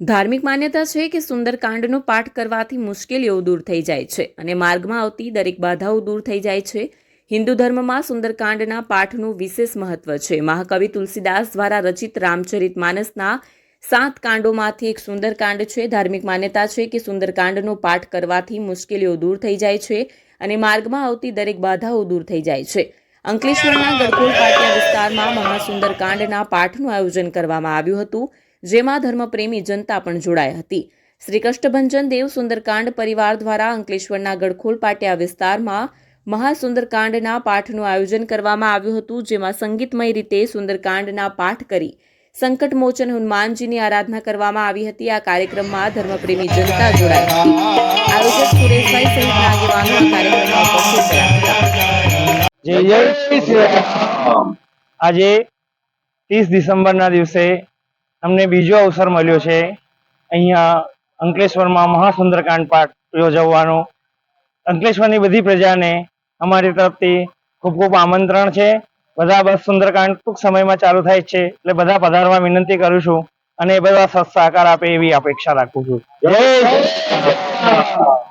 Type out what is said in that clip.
ધાર્મિક માન્યતા છે કે સુંદરકાંડનો પાઠ કરવાથી મુશ્કેલીઓ દૂર થઈ જાય છે અને માર્ગમાં આવતી દરેક બાધાઓ દૂર થઈ જાય છે. હિન્દુ ધર્મમાં સુંદરકાંડના પાઠનું વિશેષ મહત્વ છે. મહાકવિ તુલસીદાસ દ્વારા રચિત રામચરિત માનસના સાત કાંડોમાંથી એક સુંદરકાંડ છે. ધાર્મિક માન્યતા છે કે સુંદરકાંડનો પાઠ કરવાથી મુશ્કેલીઓ દૂર થઈ જાય છે અને માર્ગમાં આવતી દરેક બાધાઓ દૂર થઈ જાય છે. અંકલેશ્વરના ગડકોલ પાટિયા વિસ્તારમાં મહાસુંદરકાંડના પાઠનું આયોજન કરવામાં આવ્યું હતું. જેમાં ધર્મપ્રેમી જનતા પણ જોડાઈ હતી. શ્રી કષ્ટભંજન દેવ સુંદરકાંડ પરિવાર દ્વારા અંકલેશ્વરના ગડખોલ પાટિયા વિસ્તારમાં મહાસુંદરકાંડના પાઠનું આયોજન કરવામાં આવ્યું હતું, જેમાં સંગીતમય રીતે સુંદરકાંડના પાઠ કરી સંકટમોચન હનુમાનજીની આરાધના કરવામાં આવી હતી. આ કાર્યક્રમમાં ધર્મપ્રેમી જનતા જોડાઈ હતી. આયોજક સુરેશભાઈ સહિતના આગેવાનો આ કાર્યક્રમમાં ઉપસ્થિત રહ્યા હતા. આજે ત્રીસ ડિસેમ્બરના દિવસે અમને બીજો અવસર મળ્યો છે. અહીંયા અંકલેશ્વરમાં મહાસુંદરકાંડ પાઠ યોજવાનો. અંકલેશ્વરની બધી પ્રજાને અમારી તરફથી ખૂબ ખૂબ આમંત્રણ છે. બધા બસ સુંદરકાંડ ટૂંક સમયમાં ચાલુ થાય છે એટલે બધા પધારવા વિનંતી કરું છું અને બધા સહકાર આપે એવી અપેક્ષા રાખું છું. જય.